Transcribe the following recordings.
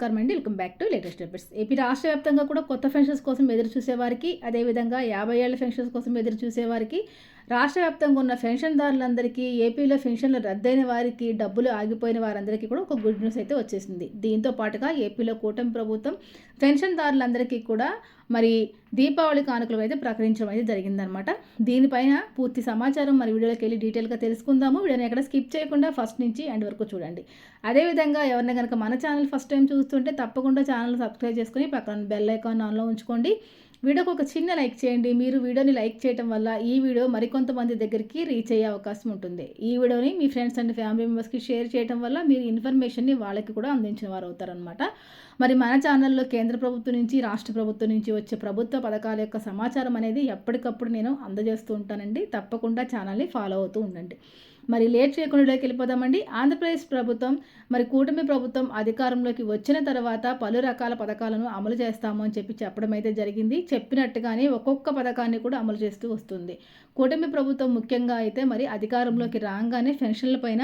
నమస్కారం అండి. Welcome back to latest updates. AP రాష్ట్ర వ్యాప్తంగా కూడా కొత్త పెన్షన్స్ కోసం ఎదురు చూసేవారికి అదేవిధంగా యాభై ఏళ్ళ పెన్షన్స్ కోసం ఎదురు చూసేవారికి రాష్ట్ర వ్యాప్తంగా ఉన్న పెన్షన్దారులందరికీ ఏపీలో పెన్షన్లు రద్దయిన వారికి డబ్బులు ఆగిపోయిన వారందరికీ కూడా ఒక గుడ్ న్యూస్ అయితే వచ్చేసింది. దీంతో పాటుగా ఏపీలో కూటమి ప్రభుత్వం పెన్షన్దారులందరికీ కూడా మరి దీపావళి కానుకలు అయితే ప్రకటించడం అయితే జరిగిందనమాట దీనిపైన పూర్తి సమాచారం మరి వీడియోలోకి వెళ్ళి డీటెయిల్గా తెలుసుకుందాము. వీడియోని ఎక్కడ స్కిప్ చేయకుండా ఫస్ట్ నుంచి ఎండ్ వరకు చూడండి. అదేవిధంగా ఎవరైనా కనుక మన ఛానల్ ఫస్ట్ టైం చూస్తుంటే తప్పకుండా ఛానల్ సబ్స్క్రైబ్ చేసుకుని పక్కన బెల్ ఐకాన్ ఆన్లో ఉంచుకోండి. వీడియోకి ఒక చిన్న లైక్ చేయండి. మీరు వీడియోని లైక్ చేయడం వల్ల ఈ వీడియో మరికొంతమంది దగ్గరికి రీచ్ అయ్యే అవకాశం ఉంటుంది. ఈ వీడియోని మీ ఫ్రెండ్స్ అండ్ ఫ్యామిలీ మెంబర్స్కి షేర్ చేయడం వల్ల మీరు ఇన్ఫర్మేషన్ని వాళ్ళకి కూడా అందించిన వారు అవుతారనమాట మరి మన ఛానల్లో కేంద్ర ప్రభుత్వం నుంచి రాష్ట్ర ప్రభుత్వం నుంచి వచ్చే ప్రభుత్వ పథకాల యొక్క సమాచారం అనేది ఎప్పటికప్పుడు నేను అందజేస్తూ ఉంటానండి. తప్పకుండా ఛానల్ని ఫాలో అవుతూ ఉండండి. మరి లేట్ చేయకుండా వెళ్ళిపోదామండి. ఆంధ్రప్రదేశ్ ప్రభుత్వం మరి కూటమి ప్రభుత్వం అధికారంలోకి వచ్చిన తర్వాత పలు రకాల పథకాలను అమలు చేస్తాము అని చెప్పి చెప్పడం అయితే జరిగింది. చెప్పినట్టుగానే ఒక్కొక్క పథకాన్ని కూడా అమలు చేస్తూ వస్తుంది. కూటమి ప్రభుత్వం ముఖ్యంగా అయితే మరి అధికారంలోకి రాగానే పెన్షన్ల పైన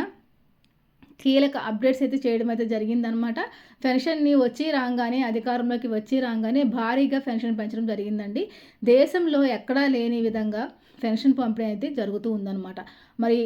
కీలక అప్డేట్స్ అయితే చేయడం అయితే జరిగిందనమాట పెన్షన్ని వచ్చి రాగానే అధికారంలోకి వచ్చి రాగానే భారీగా పెన్షన్ పెంచడం జరిగిందండి. దేశంలో ఎక్కడా లేని విధంగా పెన్షన్ పంపిణీ అయితే జరుగుతూ ఉందన్నమాట. మరి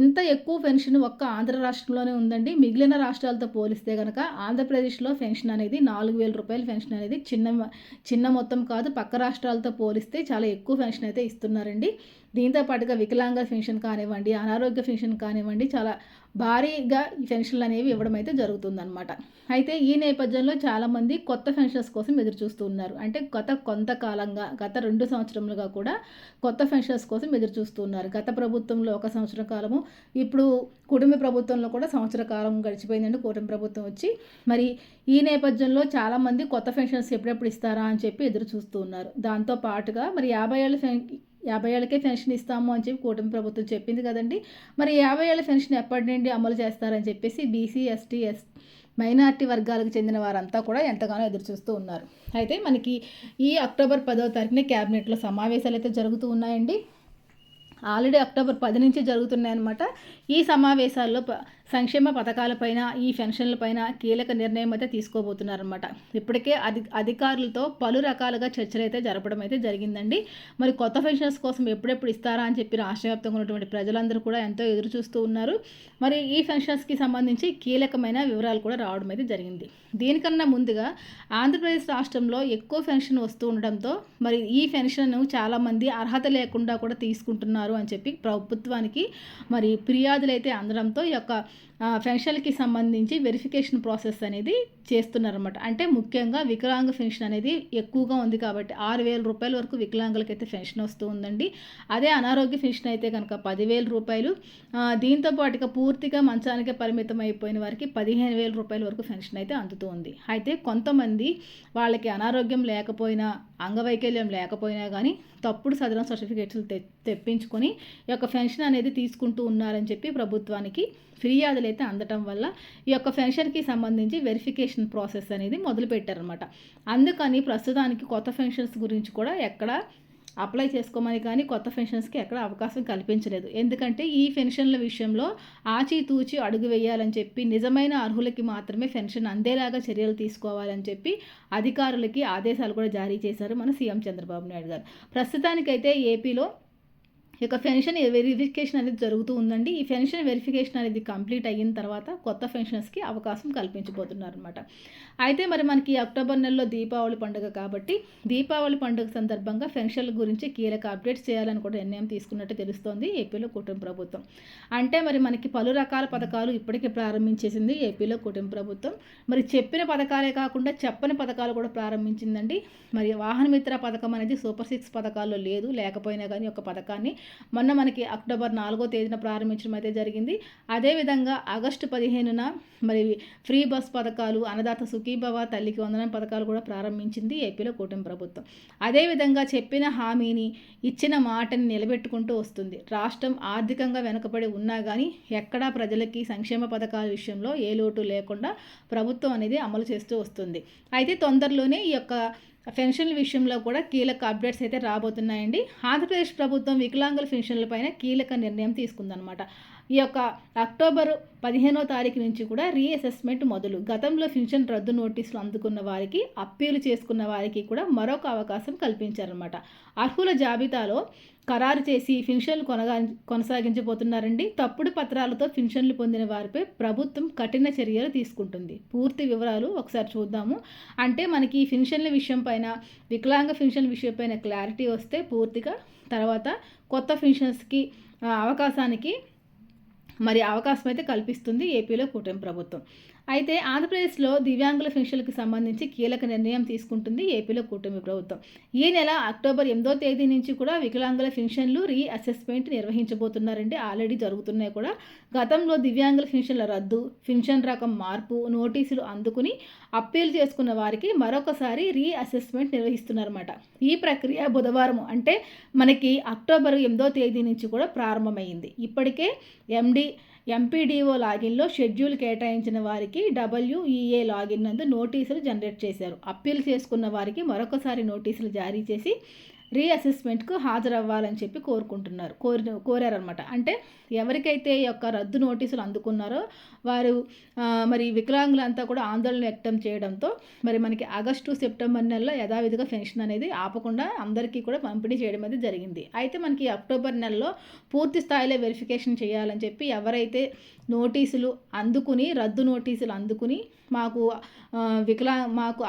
ఇంత ఎక్కువ పెన్షన్ ఒక్క ఆంధ్ర రాష్ట్రంలోనే ఉందండి. మిగిలిన రాష్ట్రాలతో పోలిస్తే కనుక ఆంధ్రప్రదేశ్లో పెన్షన్ అనేది నాలుగు వేల రూపాయల పెన్షన్ అనేది చిన్న చిన్న మొత్తం కాదు పక్క రాష్ట్రాలతో పోలిస్తే చాలా ఎక్కువ పెన్షన్ అయితే ఇస్తున్నారండి. దీంతో పాటుగా వికలాంగ పెన్షన్ కానివ్వండి అనారోగ్య పెన్షన్ కానివ్వండి చాలా భారీగా పెన్షన్లు అనేవి ఇవ్వడం అయితే జరుగుతుందన్నమాట. అయితే ఈ నేపథ్యంలో చాలామంది కొత్త పెన్షన్స్ కోసం ఎదురు చూస్తూ ఉన్నారు. అంటే గత కొంతకాలంగా గత రెండు సంవత్సరములుగా కూడా కొత్త పెన్షన్స్ కోసం ఎదురు చూస్తూ ఉన్నారు. గత ప్రభుత్వంలో ఒక సంవత్సర కాలము. ఇప్పుడు కుటుంబ ప్రభుత్వంలో కూడా సంవత్సర కాలం గడిచిపోయిందండి. కూటమి ప్రభుత్వం వచ్చి మరి ఈ నేపథ్యంలో చాలామంది కొత్త పెన్షన్స్ ఎప్పుడెప్పుడు ఇస్తారా అని చెప్పి ఎదురు చూస్తూ ఉన్నారు. దాంతో పాటుగా మరి యాభై ఏళ్ళ యాభై ఏళ్ళకే పెన్షన్ ఇస్తాము అని చెప్పి కూటమి ప్రభుత్వం చెప్పింది కదండి. మరి యాభై ఏళ్ళ పెన్షన్ ఎప్పటి నుండి అమలు చేస్తారని చెప్పేసి బీసీ ఎస్టీ ఎస్ మైనార్టీ వర్గాలకు చెందిన వారంతా కూడా ఎంతగానో ఎదురు చూస్తూ ఉన్నారు. అయితే మనకి ఈ అక్టోబర్ పదో తారీఖున క్యాబినెట్లో సమావేశాలు అయితే జరుగుతూ ఉన్నాయండి. ఆల్రెడీ అక్టోబర్ పది నుంచి జరుగుతున్నాయన్నమాట. ఈ సమావేశాల్లో సంక్షేమ పథకాలపైన ఈ పెన్షన్లపైన కీలక నిర్ణయం అయితే తీసుకోబోతున్నారనమాట ఇప్పటికే అధి అధికారులతో పలు రకాలుగా చర్చలు అయితే జరపడం అయితే జరిగిందండి. మరి కొత్త పెన్షన్స్ కోసం ఎప్పుడెప్పుడు ఇస్తారా అని చెప్పి రాష్ట్ర వ్యాప్తంగా ఉన్నటువంటి ప్రజలందరూ కూడా ఎంతో ఎదురు చూస్తూ ఉన్నారు. మరి ఈ పెన్షన్స్కి సంబంధించి కీలకమైన వివరాలు కూడా రావడం అయితే జరిగింది. దీనికన్నా ముందుగా ఆంధ్రప్రదేశ్ రాష్ట్రంలో ఎక్కువ పెన్షన్ వస్తూ ఉండడంతో మరి ఈ పెన్షన్ను చాలామంది అర్హత లేకుండా కూడా తీసుకుంటున్నారు అని చెప్పి ప్రభుత్వానికి మరి ఫిర్యాదులు అయితే అందడంతో ఈ యొక్క పెన్షన్కి సంబంధించి వెరిఫికేషన్ ప్రాసెస్ అనేది చేస్తున్నారన్నమాట. అంటే ముఖ్యంగా వికలాంగ పెన్షన్ అనేది ఎక్కువగా ఉంది కాబట్టి ఆరు వేల రూపాయల వరకు వికలాంగులకి అయితే పెన్షన్ వస్తూ ఉందండి. అదే అనారోగ్య పెన్షన్ అయితే కనుక పదివేల రూపాయలు దీంతో పాటుగా పూర్తిగా మంచానికే పరిమితం అయిపోయిన వారికి పదిహేను వేల రూపాయల వరకు పెన్షన్ అయితే అందుతూ ఉంది. అయితే కొంతమంది వాళ్ళకి అనారోగ్యం లేకపోయినా అంగవైకల్యం లేకపోయినా కానీ తప్పుడు సదరం సర్టిఫికేట్స్ తె తెప్పించుకొని ఈ యొక్క పెన్షన్ అనేది తీసుకుంటూ ఉన్నారని చెప్పి ప్రభుత్వానికి ఫిర్యాదులు అయితే అందటం వల్ల ఈ యొక్క పెన్షన్కి సంబంధించి వెరిఫికేషన్ ప్రాసెస్ అనేది మొదలుపెట్టారనమాట అందుకని ప్రస్తుతానికి కొత్త పెన్షన్స్ గురించి కూడా ఎక్కడ అప్లై చేసుకోమని కానీ కొత్త పెన్షన్స్కి ఎక్కడ అవకాశం కల్పించలేదు. ఎందుకంటే ఈ పెన్షన్ల విషయంలో ఆచితూచి అడుగు వేయాలని చెప్పి నిజమైన అర్హులకి మాత్రమే పెన్షన్ అందేలాగా చర్యలు తీసుకోవాలని చెప్పి అధికారులకి ఆదేశాలు కూడా జారీ చేశారు మన సీఎం చంద్రబాబు నాయుడు గారు. ప్రస్తుతానికైతే ఏపీలో ఇక పెన్షన్ వెరిఫికేషన్ అనేది జరుగుతూ ఉందండి. ఈ పెన్షన్ వెరిఫికేషన్ అనేది కంప్లీట్ అయిన తర్వాత కొత్త పెన్షన్స్కి అవకాశం కల్పించబోతున్నారు అనమాట అయితే మరి మనకి అక్టోబర్ నెలలో దీపావళి పండుగ కాబట్టి దీపావళి పండుగ సందర్భంగా పెన్షన్ల గురించి కీలక అప్డేట్స్ చేయాలని కూడా నిర్ణయం తీసుకున్నట్టు తెలుస్తోంది ఏపీలో కుటుంబ ప్రభుత్వం. అంటే మరి మనకి పలు రకాల పథకాలు ఇప్పటికే ప్రారంభించేసింది ఏపీలో కుటుంబ ప్రభుత్వం. మరి చెప్పిన పథకాలే కాకుండా చెప్పని పథకాలు కూడా ప్రారంభించిందండి. మరి వాహన మిత్ర పథకం అనేది సూపర్ సిక్స్ పథకాల్లో లేదు. లేకపోయినా కానీ ఒక పథకాన్ని మొన్న మనకి అక్టోబర్ నాలుగో తేదీన ప్రారంభించడం అయితే జరిగింది. అదేవిధంగా ఆగస్టు పదిహేనున మరి ఫ్రీ బస్ పథకాలు అన్నదాత సుఖీభవ తల్లికి వందనం పథకాలు కూడా ప్రారంభించింది ఏపీలో కూటమి ప్రభుత్వం. అదేవిధంగా చెప్పిన హామీని ఇచ్చిన మాటని నిలబెట్టుకుంటూ వస్తుంది. రాష్ట్రం ఆర్థికంగా వెనుకబడి ఉన్నా కానీ ఎక్కడా ప్రజలకి సంక్షేమ పథకాల విషయంలో ఏ లోటు లేకుండా ప్రభుత్వం అనేది అమలు చేస్తూ వస్తుంది. అయితే తొందరలోనే ఈ యొక్క పెన్షన్ల విషయంలో కూడా కీలక అప్డేట్స్ అయితే రాబోతున్నాయండి. ఆంధ్రప్రదేశ్ ప్రభుత్వం వికలాంగుల పెన్షన్లపైన కీలక నిర్ణయం తీసుకుందనమాట ఈ యొక్క అక్టోబర్ పదిహేనో తారీఖు నుంచి కూడా రీఅసెస్మెంట్ మొదలు. గతంలో ఫిన్షన్ రద్దు నోటీసులు అందుకున్న వారికి అప్పీలు చేసుకున్న వారికి కూడా మరొక అవకాశం కల్పించారనమాట అర్హుల జాబితాలో ఖరారు చేసి పెన్షన్లు కొనగా కొనసాగించబోతున్నారండి. తప్పుడు పత్రాలతో పెన్షన్లు పొందిన వారిపై ప్రభుత్వం కఠిన చర్యలు తీసుకుంటుంది. పూర్తి వివరాలు ఒకసారి చూద్దాము. అంటే మనకి పెన్షన్ల విషయం పైన వికలాంగ ఫిన్షన్ల విషయం పైన క్లారిటీ వస్తే పూర్తిగా తర్వాత కొత్త పెన్షన్స్కి అవకాశానికి మరి అవకాశం అయితే కల్పిస్తుంది ఏపీలో కూటమి ప్రభుత్వం. అయితే ఆంధ్రప్రదేశ్లో దివ్యాంగుల పెన్షన్లకు సంబంధించి కీలక నిర్ణయం తీసుకుంటుంది ఏపీలో కూటమి ప్రభుత్వం. ఈ నెల అక్టోబర్ ఎనిమిదో తేదీ నుంచి కూడా వికలాంగుల పెన్షన్లు రీ అసెస్మెంట్ నిర్వహించబోతున్నారండి. ఆల్రెడీ జరుగుతున్నాయి కూడా. గతంలో దివ్యాంగుల పెన్షన్ల రద్దు పెన్షన్ రకం మార్పు నోటీసులు అందుకుని అప్పీల్ చేసుకున్న వారికి మరొకసారి రీ అసెస్మెంట్ నిర్వహిస్తున్నారన్నమాట. ఈ ప్రక్రియ బుధవారం అంటే మనకి అక్టోబర్ ఎనిమిదో తేదీ నుంచి కూడా ప్రారంభమైంది. ఇప్పటికే ఎండి ఎంపీడీఓ లాగిన్లో షెడ్యూల్ కేటాయించిన వారికి డబ్ల్యూఈఏ లాగిన్ నందు నోటీసులు జనరేట్ చేశారు. అప్పీల్ చేసుకున్న వారికి మరొకసారి నోటీసులు జారీ చేసి రీఅసెస్మెంట్కు హాజరవ్వాలని చెప్పి కోరుకుంటున్నారు. కోరి కోరారనమాట అంటే ఎవరికైతే ఈ యొక్క రద్దు నోటీసులు అందుకున్నారో వారు మరి వికలాంగులంతా కూడా ఆందోళన వ్యక్తం చేయడంతో మరి మనకి ఆగస్టు సెప్టెంబర్ నెలలో యథావిధిగా పెన్షన్ అనేది ఆపకుండా అందరికీ కూడా పంపిణీ చేయడం అనేది జరిగింది. అయితే మనకి అక్టోబర్ నెలలో పూర్తి స్థాయిలో వెరిఫికేషన్ చేయాలని చెప్పి ఎవరైతే నోటీసులు అందుకుని రద్దు నోటీసులు అందుకుని మాకు వికలా మాకు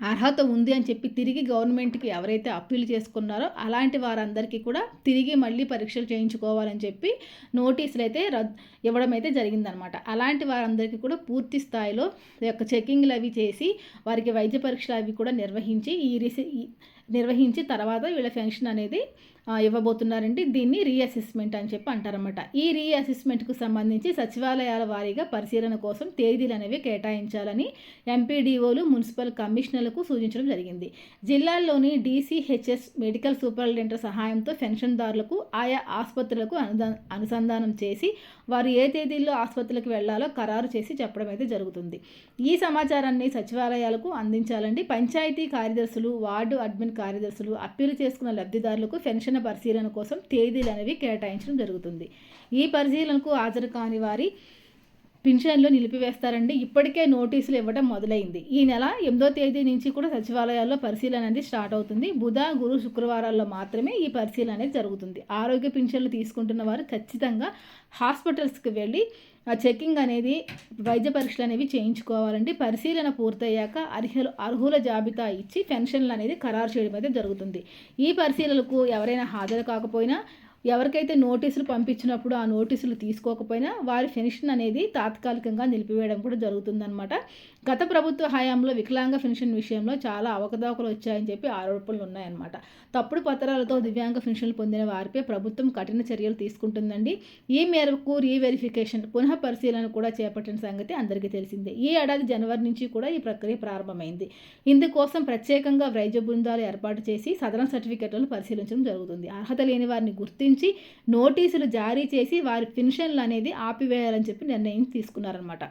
అర్హత ఉంది అని చెప్పి తిరిగి గవర్నమెంట్కి ఎవరైతే అప్పీల్ చేసుకున్నారో అలాంటి వారందరికీ కూడా తిరిగి మళ్ళీ పరీక్షలు చేయించుకోవాలని చెప్పి నోటీసులు అయితే రద్దు ఇవ్వడం అయితే జరిగిందనమాట. అలాంటి వారందరికీ కూడా పూర్తి స్థాయిలో యొక్క చెకింగ్లు అవి చేసి వారికి వైద్య పరీక్షలు అవి కూడా నిర్వహించి ఈ రిసి నిర్వహించి తర్వాత వీళ్ళ పెన్షన్ అనేది ఇవ్వబోతున్నారండి దీన్ని రీఅసెస్మెంట్ అని చెప్పి అంటారన్నమాట. ఈ రీఅసెస్మెంట్కు సంబంధించి సచివాలయాల వారీగా పరిశీలన కోసం తేదీలు అనేవి కేటాయించాలని ఎంపీడీఓలు మున్సిపల్ కమిషనర్లకు సూచించడం జరిగింది. జిల్లాల్లోని డీసీహెచ్ఎస్ మెడికల్ సూపరింటెండెంట్ సహాయంతో పెన్షన్దారులకు ఆయా ఆసుపత్రులకు అనుసంధానం చేసి వారు ఏ తేదీల్లో ఆసుపత్రులకు వెళ్ళాలో ఖరారు చేసి చెప్పడం అయితే జరుగుతుంది. ఈ సమాచారాన్ని సచివాలయాలకు అందించాలండి పంచాయతీ కార్యదర్శులు వార్డు అడ్మిన్ కార్యదర్శులు అప్పీలు చేసుకున్న లబ్ధిదారులకు పెన్షన్ పరిశీలన కోసం తేదీలు అనేవి కేటాయించడం జరుగుతుంది. ఈ పరిశీలనకు హాజరు కాని వారి పింఛన్లు నిలిపివేస్తారండి. ఇప్పటికే నోటీసులు ఇవ్వడం మొదలైంది. ఈ నెల ఎనిమిదో తేదీ నుంచి కూడా సచివాలయాల్లో పరిశీలన అనేది స్టార్ట్ అవుతుంది. బుధ గురు శుక్రవారాల్లో మాత్రమే ఈ పరిశీలన అనేది జరుగుతుంది. ఆరోగ్య పింఛన్లు తీసుకుంటున్న వారు ఖచ్చితంగా హాస్పిటల్స్కి వెళ్ళి ఆ చెకింగ్ అనేది వైద్య పరీక్షలు అనేవి చేయించుకోవాలండి. పరిశీలన పూర్తయ్యాక అర్హులు అర్హుల జాబితా ఇచ్చి పెన్షన్లు అనేది ఖరారు చేయడం అయితే జరుగుతుంది. ఈ పరిశీలనకు ఎవరైనా హాజరు కాకపోయినా ఎవరికైతే నోటీసులు పంపించినప్పుడు ఆ నోటీసులు తీసుకోకపోయినా వారి పెన్షన్ అనేది తాత్కాలికంగా నిలిపివేయడం కూడా జరుగుతుందన్నమాట. గత ప్రభుత్వ హయాంలో వికలాంగ పెన్షన్ విషయంలో చాలా అవకతవకలు వచ్చాయని చెప్పి ఆరోపణలు ఉన్నాయన్నమాట. తప్పుడు పత్రాలతో దివ్యాంగ పెన్షన్లు పొందిన వారిపై ప్రభుత్వం కఠిన చర్యలు తీసుకుంటుందండి. ఈ మేరకు రీవెరిఫికేషన్ పునః పరిశీలన కూడా చేపట్టిన సంగతి అందరికీ తెలిసిందే. ఈ ఏడాది జనవరి నుంచి కూడా ఈ ప్రక్రియ ప్రారంభమైంది. ఇందుకోసం ప్రత్యేకంగా వైద్య బృందాలు ఏర్పాటు చేసి సదరన్ సర్టిఫికెట్లను పరిశీలించడం జరుగుతుంది. అర్హత లేని వారిని గుర్తించి నోటీసులు జారీ చేసి వారి పెన్షన్లు అనేది ఆపివేయాలని చెప్పి నిర్ణయం తీసుకున్నారనమాట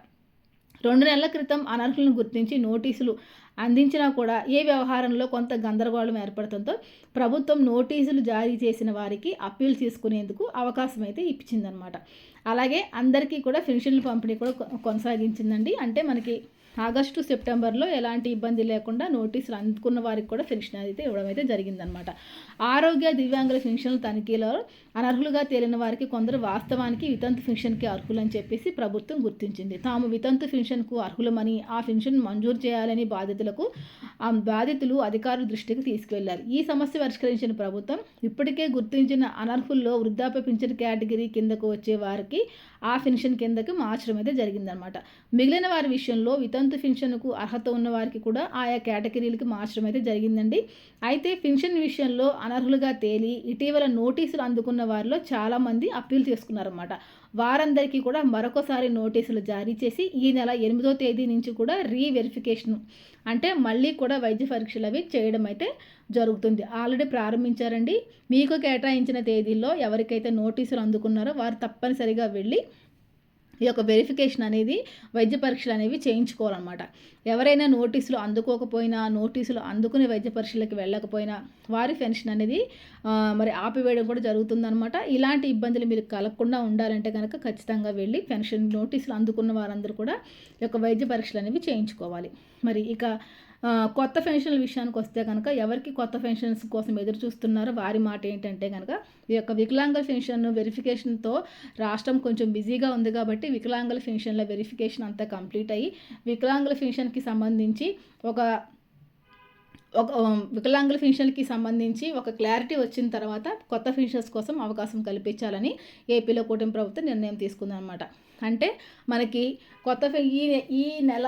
రెండు నెలల క్రితం అనర్హులను గుర్తించి నోటీసులు అందించినా కూడా ఏ వ్యవహారంలో కొంత గందరగోళం ఏర్పడటంతో ప్రభుత్వం నోటీసులు జారీ చేసిన వారికి అప్పీల్ తీసుకునేందుకు అవకాశం అయితే ఇప్పించిందనమాట అలాగే అందరికీ కూడా పెన్షన్ల పంపిణీ కూడా కొనసాగించిందండి. అంటే మనకి ఆగస్టు సెప్టెంబర్లో ఎలాంటి ఇబ్బంది లేకుండా నోటీసులు అందుకున్న వారికి కూడా పెన్షన్ అయితే ఇవ్వడం అయితే జరిగిందనమాట ఆరోగ్య దివ్యాంగుల పెన్షన్ల తనిఖీలో అనర్హులుగా తేలిన వారికి కొందరు వాస్తవానికి వితంతు పెన్షన్కి అర్హులని చెప్పేసి ప్రభుత్వం గుర్తించింది. తాము వితంతు పెన్షన్కు అర్హులమని ఆ పెన్షన్ మంజూరు చేయాలని బాధితులకు ఆ బాధితులు అధికారుల దృష్టికి తీసుకువెళ్ళారు ఈ సమస్య పరిష్కరించిన ప్రభుత్వం ఇప్పటికే గుర్తించిన అనర్హుల్లో వృద్ధాప్య పెన్షన్ కేటగిరీ కిందకు వచ్చే వారికి ఆ పెన్షన్ కిందకి మార్చడం అయితే జరిగిందనమాట. మిగిలిన వారి విషయంలో వితంతు పెన్షన్కు అర్హత ఉన్న వారికి కూడా ఆయా కేటగిరీలకి మార్చడం అయితే జరిగిందండి. అయితే పెన్షన్ విషయంలో అనర్హులుగా తేలి ఇటీవల నోటీసులు అందుకున్న వారిలో చాలామంది అప్పీల్ చేసుకున్నారన్నమాట వారందరికీ కూడా మరొకసారి నోటీసులు జారీ చేసి ఈ నెల ఎనిమిదో తేదీ నుంచి కూడా రీవెరిఫికేషన్ అంటే మళ్ళీ కూడా వైద్య పరీక్షలు అవి చేయడం అయితే జరుగుతుంది. ఆల్రెడీ ప్రారంభించారండి. మీకు కేటాయించిన తేదీల్లో ఎవరికైతే నోటీసులు అందుకున్నారో వారు తప్పనిసరిగా వెళ్ళి ఈ యొక్క వెరిఫికేషన్ అనేది వైద్య పరీక్షలు అనేవి చేయించుకోవాలన్నమాట. ఎవరైనా నోటీసులు అందుకోకపోయినా నోటీసులు అందుకుని వైద్య పరీక్షలకు వెళ్ళకపోయినా వారి పెన్షన్ అనేది మరి ఆపివేయడం కూడా జరుగుతుందనమాట ఇలాంటి ఇబ్బందులు మీరు కలగకుండా ఉండాలంటే కనుక ఖచ్చితంగా వెళ్ళి పెన్షన్ నోటీసులు అందుకున్న వారందరూ కూడా ఈ యొక్క వైద్య పరీక్షలు అనేవి చేయించుకోవాలి. మరి ఇక కొత్త పెన్షన్ల విషయానికి వస్తే కనుక ఎవరికి కొత్త పెన్షన్స్ కోసం ఎదురు చూస్తున్నారో వారి మాట ఏంటంటే కనుక ఈ యొక్క వికలాంగుల పెన్షన్ వెరిఫికేషన్తో రాష్ట్రం కొంచెం బిజీగా ఉంది కాబట్టి వికలాంగుల పెన్షన్ల వెరిఫికేషన్ అంతా కంప్లీట్ అయ్యి వికలాంగుల పెన్షన్కి సంబంధించి ఒక ఒక వికలాంగుల పెన్షన్కి సంబంధించి ఒక క్లారిటీ వచ్చిన తర్వాత కొత్త పెన్షన్స్ కోసం అవకాశం కల్పించాలని ఏపీలో కూటమి ప్రభుత్వం నిర్ణయం తీసుకుందనమాట అంటే మనకి కొత్త ఈ ఈ నెల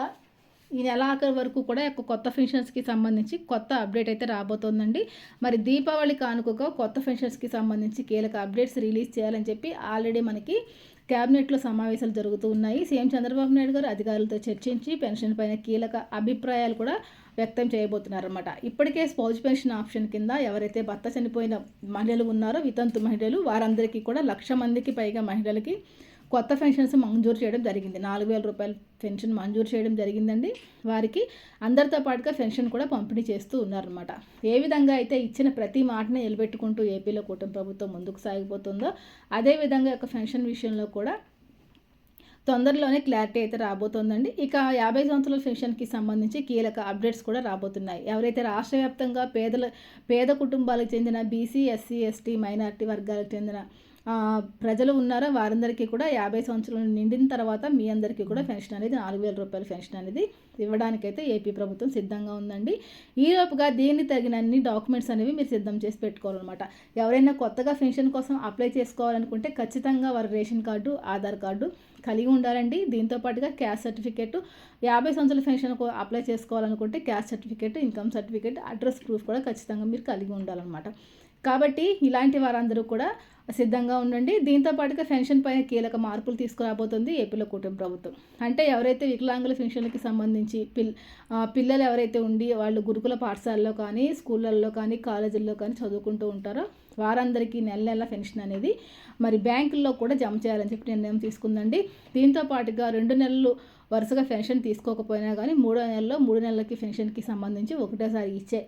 ఈ నెలాఖరు వరకు కూడా ఒక కొత్త ఫెన్షన్స్కి సంబంధించి కొత్త అప్డేట్ అయితే రాబోతోందండి. మరి దీపావళి కానుకగా కొత్త ఫెన్షన్స్కి సంబంధించి కీలక అప్డేట్స్ రిలీజ్ చేయాలని చెప్పి ఆల్రెడీ మనకి క్యాబినెట్లో సమావేశాలు జరుగుతూ ఉన్నాయి. సీఎం చంద్రబాబు నాయుడు గారు అధికారులతో చర్చించి పెన్షన్ పైన కీలక అభిప్రాయాలు కూడా వ్యక్తం చేయబోతున్నారన్నమాట. ఇప్పటికే స్పౌజ్ పెన్షన్ ఆప్షన్ కింద ఎవరైతే భర్త చనిపోయిన మహిళలు ఉన్నారో వితంతు మహిళలు వారందరికీ కూడా లక్ష మందికి పైగా మహిళలకి కొత్త పెన్షన్స్ మంజూరు చేయడం జరిగింది. నాలుగు వేల రూపాయల పెన్షన్ మంజూరు చేయడం జరిగిందండి. వారికి అందరితో పాటుగా పెన్షన్ కూడా పంపిణీ చేస్తూ ఉన్నారనమాట ఏ విధంగా అయితే ఇచ్చిన ప్రతి మాటని నిలబెట్టుకుంటూ ఏపీలో కూటమి ప్రభుత్వం ముందుకు సాగిపోతుందో అదేవిధంగా యొక్క పెన్షన్ విషయంలో కూడా తొందరలోనే క్లారిటీ అయితే రాబోతోందండి. ఇక యాభై సంవత్సరాల పెన్షన్కి సంబంధించి కీలక అప్డేట్స్ కూడా రాబోతున్నాయి. ఎవరైతే రాష్ట్ర వ్యాప్తంగా పేదల పేద కుటుంబాలకు చెందిన బీసీ ఎస్సీ ఎస్టీ మైనార్టీ వర్గాలకు చెందిన ప్రజలు ఉన్నారో? వారందరికీ కూడా యాభై సంవత్సరాలు నిండిన తర్వాత మీ అందరికీ కూడా పెన్షన్ అనేది నాలుగు వేల రూపాయల పెన్షన్ అనేది ఇవ్వడానికైతే ఏపీ ప్రభుత్వం సిద్ధంగా ఉందండి. ఈలోపుగా దీన్ని తగిన అన్ని డాక్యుమెంట్స్ అనేవి మీరు సిద్ధం చేసి పెట్టుకోవాలన్నమాట. ఎవరైనా కొత్తగా పెన్షన్ కోసం అప్లై చేసుకోవాలనుకుంటే ఖచ్చితంగా వారి రేషన్ కార్డు ఆధార్ కార్డు కలిగి ఉండాలండి. దీంతో పాటుగా క్యాస్ట్ సర్టిఫికేట్ యాభై సంవత్సరాల పెన్షన్ అప్లై చేసుకోవాలనుకుంటే caste certificate income certificate address proof కూడా ఖచ్చితంగా మీరు కలిగి ఉండాలన్నమాట. కాబట్టి ఇలాంటి వారందరూ కూడా సిద్ధంగా ఉండండి. దీంతో పాటుగా పెన్షన్ పైన కీలక మార్పులు తీసుకురాబోతుంది ఏపీలో కూటమి ప్రభుత్వం. అంటే ఎవరైతే వికలాంగుల పెన్షన్లకి సంబంధించి పిల్ పిల్లలు ఎవరైతే ఉండి వాళ్ళు గురుకుల పాఠశాలలో కానీ స్కూళ్ళల్లో కానీ కాలేజీల్లో కానీ చదువుకుంటూ ఉంటారో వారందరికీ నెల నెల పెన్షన్ అనేది మరి బ్యాంకుల్లో కూడా జమ చేయాలని చెప్పి నిర్ణయం తీసుకుందండి. దీంతో పాటుగా రెండు నెలలు వరుసగా పెన్షన్ తీసుకోకపోయినా కానీ మూడో నెలలో మూడు నెలలకి పెన్షన్కి సంబంధించి ఒకటేసారి ఇచ్చే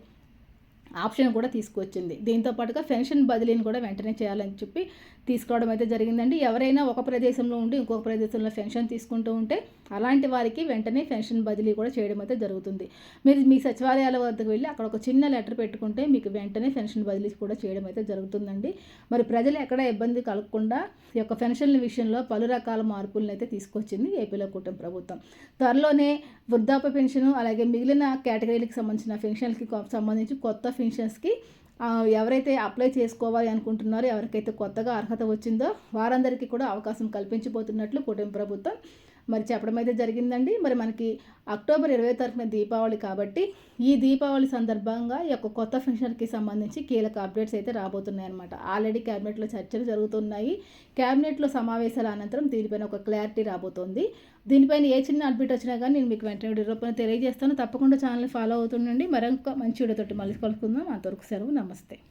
ఆప్షన్ కూడా తీసుకొచ్చింది. దీంతో పాటుగా పెన్షన్ బదిలీని కూడా వెంటనే చేయాలని చెప్పి తీసుకోవడం అయితే జరిగిందండి. ఎవరైనా ఒక ప్రదేశంలో ఉండి ఇంకొక ప్రదేశంలో పెన్షన్ తీసుకుంటూ ఉంటే అలాంటి వారికి వెంటనే పెన్షన్ బదిలీ కూడా చేయడం అయితే జరుగుతుంది. మీరు మీ సచివాలయాల వద్దకు వెళ్ళి అక్కడ ఒక చిన్న లెటర్ పెట్టుకుంటే మీకు వెంటనే పెన్షన్ బదిలీ కూడా చేయడం అయితే జరుగుతుందండి. మరి ప్రజలు ఎక్కడ ఇబ్బంది కలగకుండా ఈ యొక్క పెన్షన్ల విషయంలో పలు రకాల మార్పులను అయితే తీసుకొచ్చింది ఏపీలో కూటమి ప్రభుత్వం. త్వరలోనే వృద్ధాప్య పెన్షన్ అలాగే మిగిలిన కేటగిరీలకు సంబంధించిన పెన్షన్కి సంబంధించి కొత్త పెన్షన్స్కి ఎవరైతే అప్లై చేసుకోవాలి అనుకుంటున్నారో ఎవరికైతే కొత్తగా అర్హత వచ్చిందో వారందరికీ కూడా అవకాశం కల్పించబోతున్నట్లు కూటమి ప్రభుత్వం మరి చెప్పడం అయితే జరిగిందండి. మరి మనకి అక్టోబర్ ఇరవై తారీఖున దీపావళి కాబట్టి ఈ దీపావళి సందర్భంగా ఈ యొక్క కొత్త ఫంక్షన్కి సంబంధించి కీలక అప్డేట్స్ అయితే రాబోతున్నాయి అనమాట ఆల్రెడీ క్యాబినెట్లో చర్చలు జరుగుతున్నాయి. క్యాబినెట్లో సమావేశాల అనంతరం దీనిపైన ఒక క్లారిటీ రాబోతోంది. దీనిపైన ఏ చిన్న అప్డేట్ వచ్చినా కానీ నేను మీకు వెంటనే రూపాయలు తెలియజేస్తాను. తప్పకుండా ఛానల్ని ఫాలో అవుతుండండి. మరొక మంచి వీడియోతో మళ్ళీ కలుసుకుందాం. అంతవరకు సెలవు. నమస్తే.